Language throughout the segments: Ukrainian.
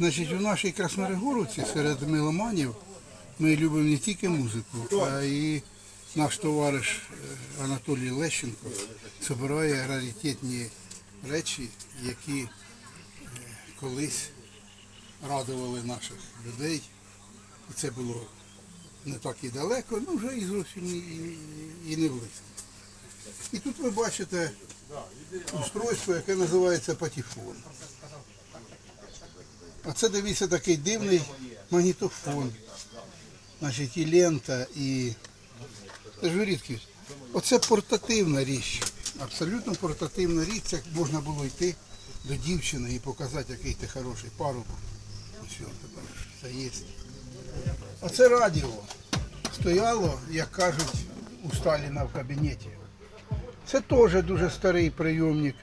Значить, у нашій Краснорегоровці серед меломанів ми любимо не тільки музику, а і наш товариш е, Анатолій Лещенко збирає раритетні речі, які е, колись радували наших людей. І це було не так і далеко, ну вже і зовсім і, і, не близько. І тут ви бачите устройство, яке називається патефон. А це дивіться такий дивний магнітофон. Значить, і лента, і. Це ж рідкість. Оце портативна річ. Абсолютно портативна річ. Це можна було йти до дівчини і показати, який ти хороший парубок. Ось його тепер це є. А це радіо. Стояло, як кажуть, у Сталіна в кабінеті. Це теж дуже старий прийомник.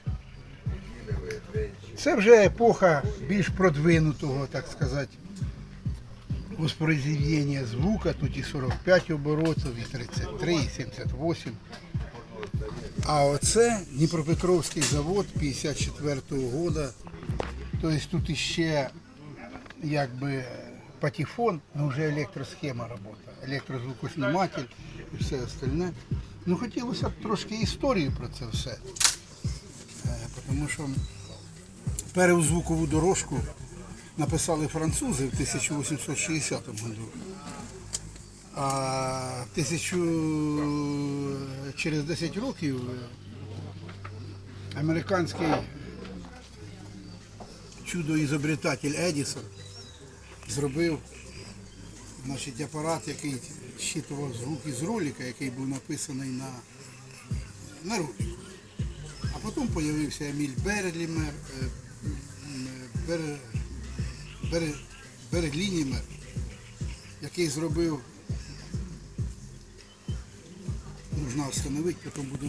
Це вже епоха більш продвинутого, так сказати, воспроизведення звука. Тут і 45 оборотів, і 33, і 78. А оце Дніпропетровський завод 54-го года. Тобто тут іще якби патефон, але вже електросхема робота, електрозвукозніматель і все остальне. Ну хотілося б трошки історії про це все. Е, Тому що першу звукову дорожку написали французи в 1860 году. А тисячу через 10 років е, американський чудо-ізобретатель Едісон зробив значить, апарат, який щитував звуки з ролика, який був написаний на, на ручку. А потім з'явився Еміль Берлімер, е, м, Бер, Бер, який зробив, можна встановити, потім буду